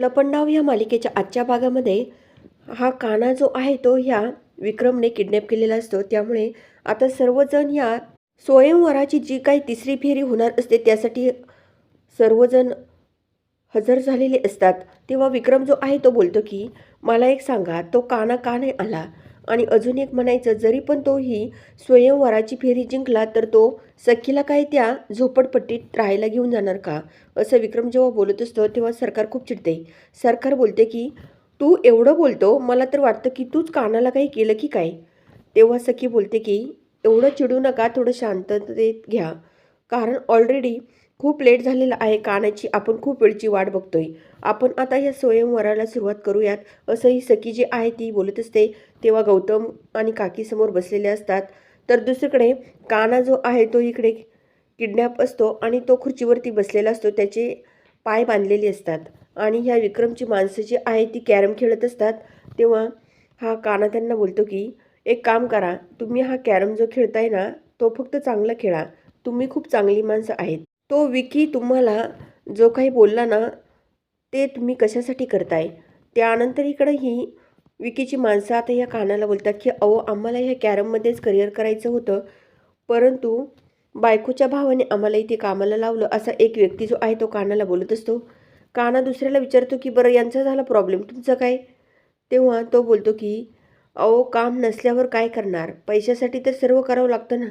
लपंडाव या मालिकेच्या आजच्या भागामध्ये हा काना जो आहे तो ह्या विक्रमने किडनॅप केलेला असतो. त्यामुळे आता सर्वजण या स्वयंवराची जी काही तिसरी फेरी होणार असते त्यासाठी सर्वजण हजर झालेले असतात. तेव्हा विक्रम जो आहे तो बोलतो की मला एक सांगा तो काना का नाही आला? आणि अजून एक म्हणायचं जरी पण तो ही स्वयंवराची फेरी जिंकला तर तो सखीला काय त्या झोपडपट्टीत राहायला घेऊन जाणार का? असं विक्रम जेव्हा बोलत असतो तेव्हा सरकार खूप चिडते. सरकार बोलते की तू एवढं बोलतो मला तर वाटतं की तूच कानाला काही केलं की काय? तेव्हा सखी बोलते की एवढं चिडू नका थोडं शांततेत घ्या. कारण ऑलरेडी खूप लेट झालेला आहे कानाची आपण खूप वेळची वाट बघतोय. आपण आता या स्वयंवराला सुरुवात करूयात असं ही सखी जी आहे ती बोलत असते. तेव्हा गौतम आणि काकी समोर बसलेले असतात. तर दुसरीकडे काना जो आहे तो इकडे किडनॅप असतो आणि तो खुर्चीवरती बसलेला असतो. त्याचे पाय बांधलेले असतात. आणि ह्या विक्रमची माणसं जी आहे ती कॅरम खेळत असतात. तेव्हा हा काना त्यांना बोलतो की एक काम करा तुम्ही हा कॅरम जो खेळताय ना तो फक्त चांगला खेळा. तुम्ही खूप चांगली माणसं आहेत. तो विकी तुम्हाला जो काही बोलला ना ते तुम्ही कशासाठी करताय? त्यानंतर इकडं ही विकीची माणसं आता या कानाला बोलतात की अहो आम्हाला ह्या कॅरममध्येच करिअर करायचं होतं. परंतु बायकोच्या भावाने आम्हाला इथे कामाला लावलं असा एक व्यक्ती जो आहे तो कानाला बोलत असतो. काना दुसऱ्याला विचारतो की बरं यांचा झाला प्रॉब्लेम तुमचं काय? तेव्हा तो बोलतो की अहो काम नसल्यावर काय करणार? पैशासाठी तर सर्व करावं लागतं ना.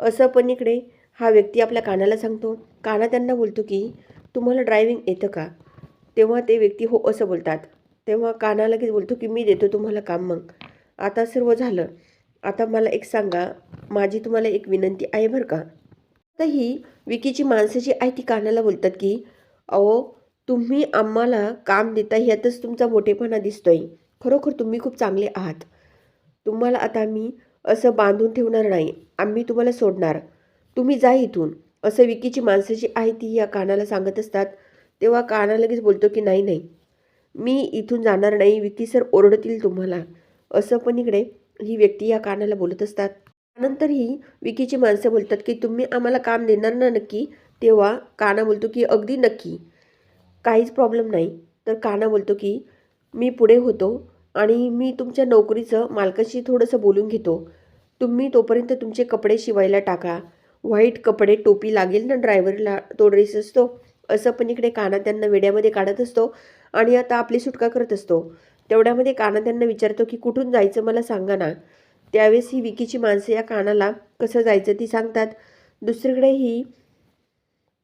असं पण इकडे हा व्यक्ती आपल्या कानाला सांगतो. काना त्यांना बोलतो की तुम्हाला ड्रायव्हिंग येतं का? तेव्हा ते व्यक्ती हो असं बोलतात. तेव्हा काना लगेच बोलतो की मी देतो तुम्हाला काम मग. आता सर्व झालं. आता मला एक सांगा. माझी तुम्हाला एक विनंती आहे बरं का? तर ही विकीची माणसं जी आहे ती कानाला बोलतात की अहो तुम्ही आम्हाला काम देता ह्यातच तुमचा मोठेपणा दिसतोय. खरोखर तुम्ही खूप चांगले आहात. तुम्हाला आता मी असं बांधून ठेवणार नाही. आम्ही तुम्हाला सोडणार. तुम्ही जा इथून. असं विकीची माणसं जी आहे ती या कानाला सांगत असतात. तेव्हा काना लगेच बोलतो की नाही नाही. मी इथून जाणार नाही. विकी सर ओरडतील तुम्हाला. असं पण इकडे ही व्यक्ती या कानाला बोलत असतात. त्यानंतर ही विकीची माणसं बोलतात की तुम्ही आम्हाला काम देणार ना नक्की? तेव्हा काना बोलतो की अगदी नक्की. काहीच प्रॉब्लेम नाही. तर काना बोलतो की मी पुढे होतो आणि मी तुमच्या नोकरीचं मालकाशी थोडंसं बोलून घेतो. तुम्ही तोपर्यंत तुमचे कपडे शिवायला टाका. व्हाईट कपडे टोपी लागेल ना ड्रायव्हरला तो ड्रेस असतो. असं पण इकडे काना त्यांना वेड्यामध्ये काढत असतो आणि आता आपली सुटका करत असतो. तेवढ्यामध्ये काना त्यांना विचारतो की कुठून जायचं मला सांगा ना. त्यावेळेस ही विकीची माणसं या कानाला कसं जायचं ती सांगतात. दुसरीकडे ही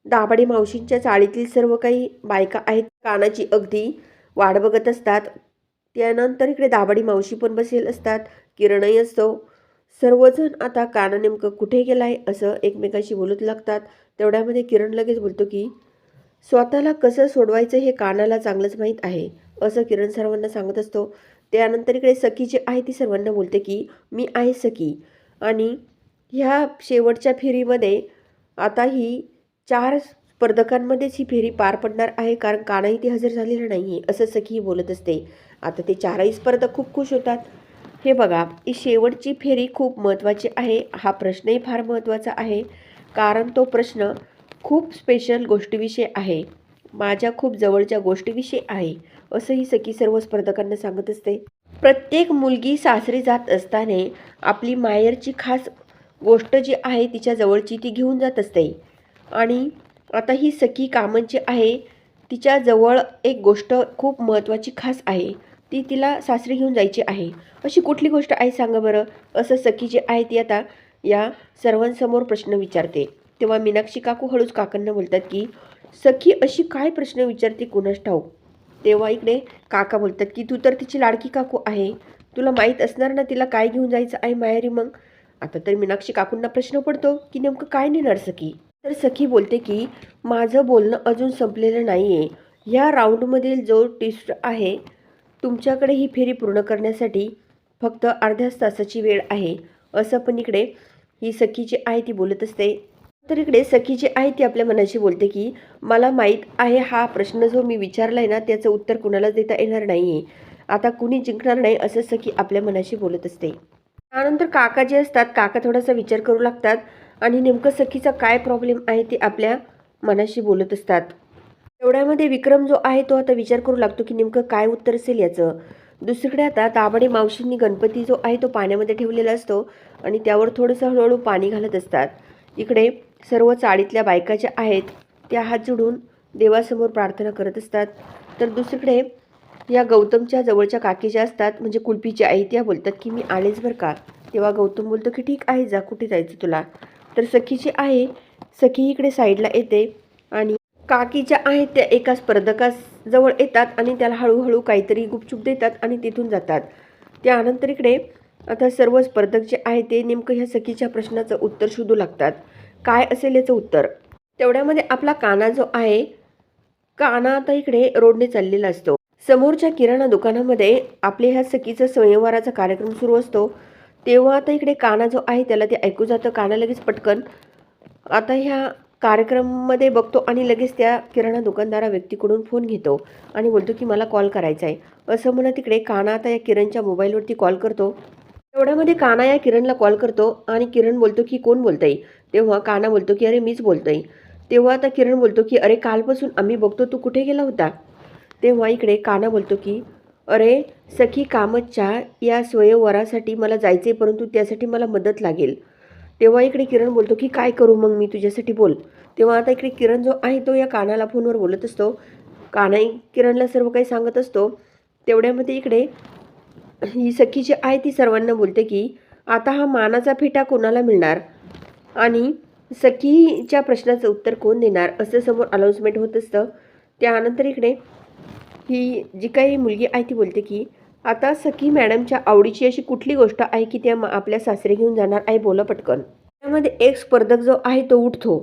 दाभाडे मावशींच्या चाळीतील सर्व काही बायका आहेत. कानाची अगदी वाट बघत असतात. त्यानंतर इकडे दाभाडी मावशी पण बसेल असतात. किरणही असतो. सर्वजण आता काना नेमकं कुठे गेलाय असं एकमेकाशी बोलत लागतात. तेवढ्यामध्ये किरण लगेच बोलतो की स्वतःला कसं सोडवायचं हे कानाला चांगलंच माहीत आहे असं किरण सर्वांना सांगत असतो. त्यानंतर इकडे सखी जी आहे ती सर्वांना बोलते की मी आहे सखी. आणि ह्या शेवटच्या फेरीमध्ये आता ही चार स्पर्धकांमध्येच ही फेरी पार पडणार आहे कारण कानाही ती हजर झालेलं नाही आहे असं सखी बोलत असते. आता ते चारही स्पर्धक खूप खुश होतात. हे बघा ही शेवटची फेरी खूप महत्त्वाची आहे. हा प्रश्नही फार महत्त्वाचा आहे. कारण तो प्रश्न खूप स्पेशल गोष्टीविषयी आहे. माझ्या खूप जवळच्या गोष्टीविषयी आहे असंही सखी सर्व स्पर्धकांना सांगत असते. प्रत्येक मुलगी सासरी जात असताना आपली मायरची खास गोष्ट जी आहे तिच्या जवळची ती घेऊन जात असते. आणि आता ही सखी कामांची आहे तिच्याजवळ एक गोष्ट खूप महत्त्वाची खास आहे. ती तिला सासरी घेऊन जायची आहे. अशी कुठली गोष्ट आहे सांगा बरं? असं सखी जी आहे ती आता या सर्वांसमोर प्रश्न विचारते. तेव्हा मीनाक्षी काकू हळूच काकांना बोलतात की सखी अशी काय प्रश्न विचारते कुणास ठाऊक? तेव्हा इकडे काका बोलतात की तू तर तिची लाडकी काकू आहे. तुला माहीत असणार ना तिला काय घेऊन जायचं आहे माहेरी मग? आता तर मीनाक्षी काकूंना प्रश्न पडतो की नेमकं काय नेणार सखी? तर सखी बोलते की माझं बोलणं अजून संपलेलं नाही आहे ह्या राऊंडमधील जो टिस्ट आहे तुमच्याकडे ही फेरी पूर्ण करण्यासाठी फक्त अर्ध्याच तासाची वेळ आहे. असं पण इकडे ही सखी जी आहे ती बोलत असते. तर इकडे सखी जी आहे ती आपल्या मनाशी बोलते की मला माहीत आहे हा प्रश्न जो मी विचारला आहे ना त्याचं उत्तर कुणालाच देता येणार नाही आहे आता कुणी जिंकणार नाही असं सखी आपल्या मनाशी बोलत असते. त्यानंतर काका जे असतात काका थोडासा विचार करू लागतात आणि नेमकं सखीचा काय प्रॉब्लेम आहे ते आपल्या मनाशी बोलत असतात. एवढ्यामध्ये विक्रम जो आहे तो आता विचार करू लागतो की नेमकं काय उत्तर असेल याचं. दुसरीकडे आता ताबडे मावशींनी गणपती जो आहे तो पाण्यामध्ये ठेवलेला असतो आणि त्यावर थोडंसं हळूहळू पाणी घालत असतात. इकडे सर्व चाळीतल्या बायका ज्या आहेत त्या हात जोडून देवासमोर प्रार्थना करत असतात. तर दुसरीकडे या गौतमच्या जवळच्या काकी ज्या असतात म्हणजे कुलपीची आई त्या बोलतात की मी आलेच बरं का? तेव्हा गौतम बोलतो की ठीक आहे जा कुठे जायचं तुला? तर सखीची आहे सखी इकडे साईडला येते आणि काकी ज्या आहेत त्या एका स्पर्धकाजवळ येतात आणि त्याला हळूहळू काहीतरी गुपचूप देतात आणि तिथून जातात. त्यानंतर इकडे आता सर्व स्पर्धक जे आहे ते नेमकं ह्या सखीच्या प्रश्नाचं उत्तर शोधू लागतात. काय असेल याचं उत्तर? तेवढ्यामध्ये आपला काना जो आहे काना आता इकडे रोडने चाललेला असतो. समोरच्या किराणा दुकानामध्ये आपल्या ह्या सखीचा स्वयंवराचा कार्यक्रम सुरू असतो. तेव्हा आता इकडे काना जो आहे त्याला ते ऐकू जातं काना लगेच पटकन. आता ह्या कार्यक्रममध्ये बघतो आणि लगेच त्या किराणा दुकानदारा व्यक्तीकडून फोन घेतो आणि बोलतो की मला कॉल करायचा आहे. असं म्हणत तिकडे काना आता या किरणच्या मोबाईलवरती कॉल करतो. तेवढ्यामध्ये काना या किरणला कॉल करतो आणि किरण बोलतो की कोण बोलतंय? तेव्हा काना बोलतो की अरे मीच बोलतोय. तेव्हा आता किरण बोलतो की अरे कालपासून आम्ही बघतो तू कुठे गेला होता? तेव्हा इकडे काना बोलतो की अरे सखी कामतच्या या स्वयंवरासाठी मला जायचे परंतु त्यासाठी मला मदत लागेल. तेव्हा इकडे किरण बोलतो की काय करू मग मी तुझ्यासाठी बोल. तेव्हा आता इकडे किरण जो आहे तो या कानाला फोनवर बोलत असतो. कानाही किरणला सर्व काही सांगत असतो. तेवढ्यामध्ये इकडे ही सखी जी आहे ती सर्वांना बोलते की आता हा मानाचा फेटा कोणाला मिळणार? आणि सखीच्या प्रश्नाचं उत्तर कोण देणार? असं समोर अनाऊन्समेंट होत असतं. त्यानंतर इकडे ही जी काही मुलगी आहे ती बोलते की आता सखी मॅडमच्या आवडीची अशी कुठली गोष्ट आहे की त्या आपल्या सासरे घेऊन जाणार आहे? बोला पटकन. त्यामध्ये एक स्पर्धक जो आहे तो उठतो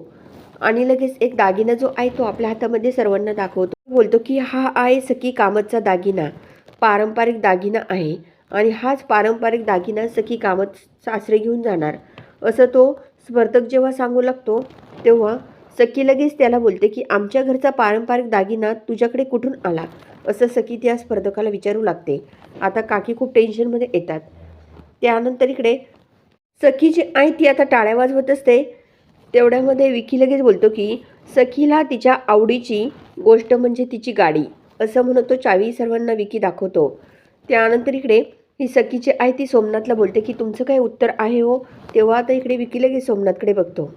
आणि लगेच एक दागिना जो आहे तो आपल्या हातामध्ये सर्वांना दाखवतो. बोलतो की हा आहे सखी कामतचा दागिना. पारंपरिक दागिना आहे आणि हाच पारंपरिक दागिना सखी कामत सासरे घेऊन जाणार. असं तो स्पर्धक जेव्हा सांगू लागतो तेव्हा सखी लगेच त्याला बोलते की आमच्या घरचा पारंपरिक दागिना तुझ्याकडे कुठून आला? असं सखी त्या स्पर्धकाला विचारू लागते. आता काकी खूप टेन्शनमध्ये येतात. त्यानंतर इकडे सखी जी आहे ती आता टाळ्या वाजवत असते. तेवढ्यामध्ये विकी लगेच बोलतो की सखीला तिच्या आवडीची गोष्ट म्हणजे तिची गाडी असं म्हणत तो चावी सर्वांना विकी दाखवतो. त्यानंतर इकडे ही सखीची आहे ती सोमनाथला बोलते की तुमचं काय उत्तर आहे हो? तेव्हा आता इकडे विकी लगेच सोमनाथकडे बघतो.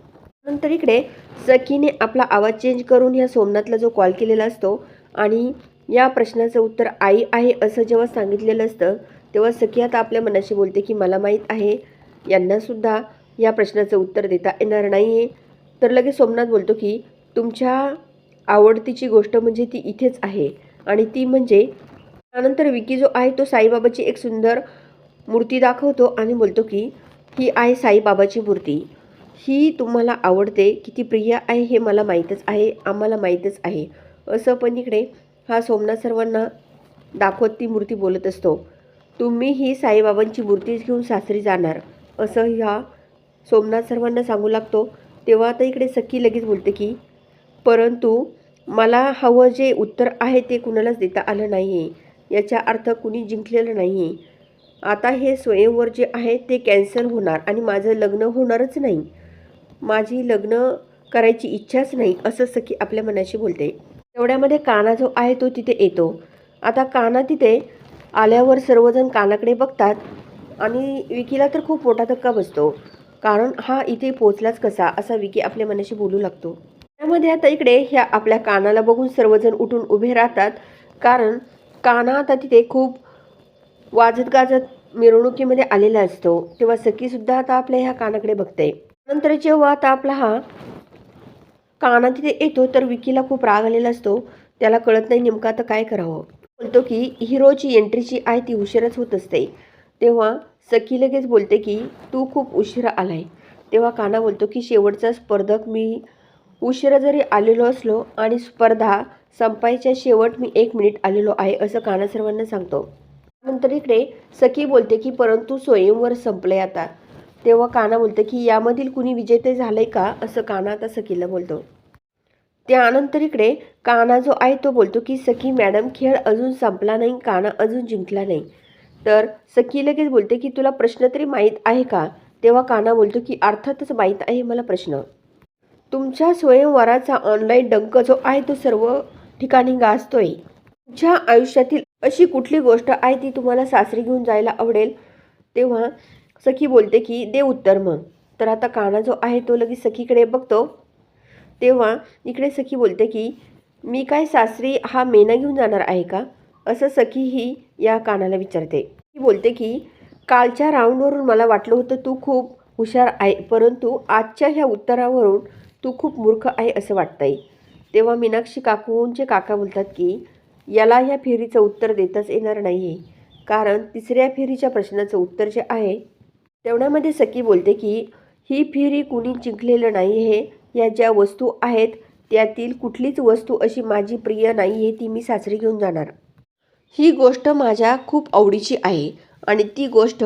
नंतर इकडे सखीने आपला आवाज चेंज करून ह्या सोमनाथला जो कॉल केलेला असतो आणि या प्रश्नाचं उत्तर आई आहे असं जेव्हा सांगितलेलं असतं तेव्हा सखी आता आपल्या मनाशी बोलते की मला माहीत आहे यांनासुद्धा या प्रश्नाचं उत्तर देता येणार नाही आहे तर लगेच सोमनाथ बोलतो की तुमच्या आवडतीची गोष्ट म्हणजे ती इथेच आहे आणि ती म्हणजे त्यानंतर विकी जो आहे तो साईबाबाची एक सुंदर मूर्ती दाखवतो आणि बोलतो की ही आहे साईबाबाची मूर्ती. ही तुम्हाला आवडते किती प्रिय आहे हे मला माहीतच आहे आम्हाला माहीतच आहे. असं पण इकडे हा सोमनाथ सर्वांना दाखवत ती मूर्ती बोलत असतो. तुम्ही ही साईबाबांची मूर्तीच घेऊन सासरी जाणार असं ह्या सोमनाथ सर्वांना सांगू लागतो. तेव्हा आता इकडे सखी लगेच बोलते की परंतु मला हवं जे उत्तर आहे ते कुणालाच देता आलं नाही. आहे याचा अर्थ कुणी जिंकलेलं नाही. आहे आता हे स्वयंवर जे आहे ते कॅन्सल होणार आणि माझं लग्न होणारच नाही. माझी लग्न करायची इच्छाच नाही असं सखी आपल्या मनाशी बोलते. तेवढ्यामध्ये काना जो आहे तो तिथे येतो. आता काना तिथे आल्यावर सर्वजण कानाकडे बघतात आणि विकीला तर खूप मोठा धक्का बसतो. कारण हा इथे पोचलाच कसा असा विकी आपल्या मनाशी बोलू लागतो. त्यामध्ये आता इकडे ह्या आपल्या कानाला बघून सर्वजण उठून उभे राहतात. कारण काना आता तिथे खूप वाजत गाजत मिरवणुकीमध्ये आलेला असतो. तेव्हा सखीसुद्धा आता आपल्या ह्या कानाकडे बघते. नंतर जेव्हा आता आपला हा काना तिथे येतो तर विकीला खूप राग आलेला असतो. त्याला कळत नाही नेमका आता काय करावं. बोलतो की हिरोची एंट्रीची आहे ती उशीरच होत असते. तेव्हा सखी लगेच बोलते की तू खूप उशिरा आलाय. तेव्हा काना बोलतो की शेवटचा स्पर्धक मी उशिरा जरी आलेलो असलो आणि स्पर्धा संपायच्या शेवट मी एक मिनिट आलेलो आहे असं काना सर्वांना सांगतो. नंतर इकडे सखी बोलते की परंतु स्वयंवर संपलंय आता. तेव्हा काना बोलतं की यामधील कुणी विजेते झालंय का? असं काना आता सखीला बोलतो. त्यानंतर इकडे काना जो आहे तो बोलतो की सखी मॅडम खेळ अजून संपला नाही काना अजून जिंकला नाही. तर सखी लगेच बोलते की तुला प्रश्न तरी माहीत आहे का? तेव्हा काना बोलतो की अर्थातच माहीत आहे मला प्रश्न. तुमच्या स्वयंवराचा ऑनलाईन डंक जो आहे तो सर्व ठिकाणी गाजतोय. तुमच्या आयुष्यातील अशी कुठली गोष्ट आहे ती तुम्हाला सासरी घेऊन जायला आवडेल? तेव्हा सखी बोलते की दे उत्तर मग. तर आता काना जो आहे तो लगेच सखीकडे बघतो. तेव्हा इकडे सखी बोलते की मी काय सासरी हा मेना घेऊन जाणार आहे का? असं सखी ही या कानाला विचारते. ती बोलते की कालच्या राऊंडवरून मला वाटलं होतं तू खूप हुशार आहे परंतु आजच्या ह्या उत्तरावरून तू खूप मूर्ख आहे असं वाटतंय. तेव्हा मीनाक्षी काकूंचे काका बोलतात की याला ह्या फेरीचं उत्तर देताच येणार नाही आहे कारण तिसऱ्या फेरीच्या प्रश्नाचं उत्तर जे आहे तेवढ्यामध्ये सखी बोलते की ही फिरी कुणी जिंकलेलं नाही आहे या ज्या वस्तू आहेत त्यातील कुठलीच वस्तू अशी माझी प्रिय नाही आहे ती मी सासरी घेऊन जाणार. ही गोष्ट माझ्या खूप आवडीची आहे आणि ती गोष्ट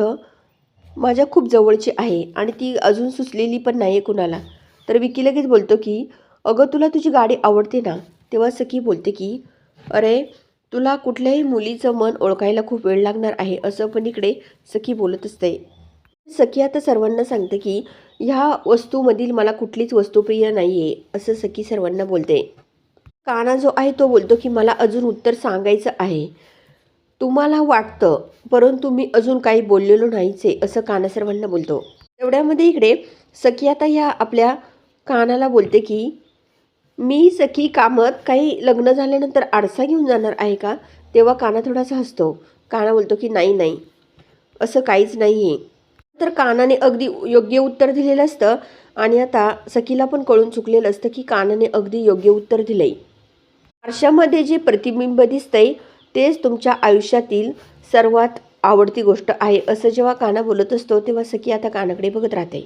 माझ्या खूप जवळची आहे आणि ती अजून सुचलेली पण नाही आहे कुणाला. तर विकी लगेच बोलतो की अगं तुला तुझी गाडी आवडते ना? तेव्हा सखी बोलते की अरे तुला कुठल्याही मुलीचं मन ओळखायला खूप वेळ लागणार आहे असं पण इकडे सखी बोलत असते सखी आता सर्वांना सांगते की ह्या वस्तूमधील मला कुठलीच वस्तू प्रिय नाही आहे असं सखी सर्वांना बोलते. काना जो आहे तो बोलतो की मला अजून उत्तर सांगायचं आहे. तुम्हाला वाटतं परंतु मी अजून काही बोललेलो नाहीच आहे असं काना सर्वांना बोलतो. तेवढ्यामध्ये इकडे सखी आता ह्या आपल्या कानाला बोलते की मी सखी कामत काही लग्न झाल्यानंतर आरसा घेऊन जाणार आहे का? तेव्हा काना थोडासा हसतो. काना बोलतो की नाही नाही असं काहीच नाही आहे तर कानाने अगदी योग्य उत्तर दिलेलं असतं. आणि आता सखीला पण कळून चुकलेलं असतं की कानाने अगदी योग्य उत्तर दिलंय. आरशामध्ये जे प्रतिबिंब दिसतंय तेच तुमच्या आयुष्यातील सर्वात आवडती गोष्ट आहे असं जेव्हा काना बोलत असतो तेव्हा सखी आता कानाकडे बघत राहते.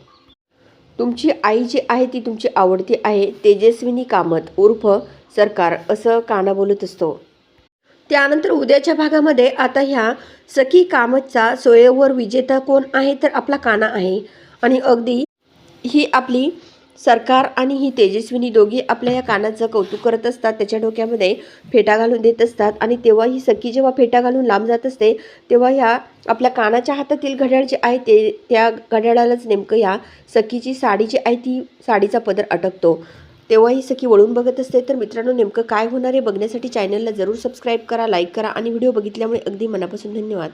तुमची आई जी आहे ती तुमची आवडती आहे तेजस्विनी कामत उर्फ सरकार असं काना बोलत असतो. त्यानंतर उद्याच्या भागामध्ये आता ह्या सखी कामतचा सोयवर विजेता कोण आहे तर आपला काना आहे. आणि अगदी ही आपली सरकार आणि ही तेजस्विनी दोघी आपल्या या कानाचं कौतुक करत असतात. त्याच्या डोक्यामध्ये फेटा घालून देत असतात. आणि तेव्हा ही सखी जेव्हा फेटा घालून लांब जात असते तेव्हा ह्या आपल्या कानाच्या हातातील घड्याळ जे आहे ते त्या घड्याळालाच नेमकं या सखीची साडी जी आहे ती साडीचा पदर अटकतो. तेव्हा ही सखी वळून बघत असते. तर मित्रांनो नेमकं काय होणार आहे बघण्यासाठी चॅनलला जरूर सबस्क्राईब करा लाईक करा आणि व्हिडिओ बघितल्यामुळे अगदी मनापासून धन्यवाद.